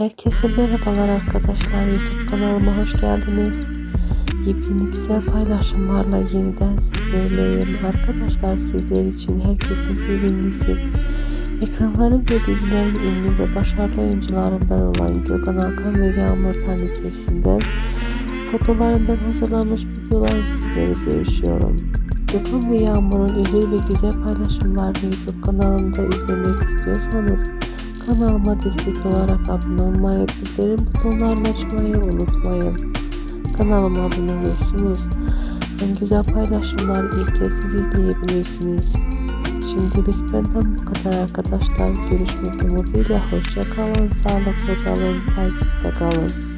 Herkese merhabalar arkadaşlar. YouTube kanalıma hoş geldiniz. Yepyeni güzel paylaşımlarla yeniden sizlerleyim. Arkadaşlar sizler için herkesin sevimlisi. Ekranların ve dizilerin ünlü ve başarılı oyuncularından olan Gökhan Alkan ve Yağmur Tane Sevsin'den fotolarından hazırlanmış videoları sizlere görüşüyorum. Gökhan ve Yağmur'un özel ve güzel paylaşımlarını YouTube kanalımda izlemek istiyorsanız Kanalıma destek olarak abone olmayı, bildirim butonlarını açmayı unutmayın. Kanalıma abone olursunuz. En güzel paylaşımları ilk siz izleyebilirsiniz. Şimdilik benden bu kadar arkadaşlar. Görüşmek umuduyla hoşça kalın, sağlıklı kalın, takipte kalın.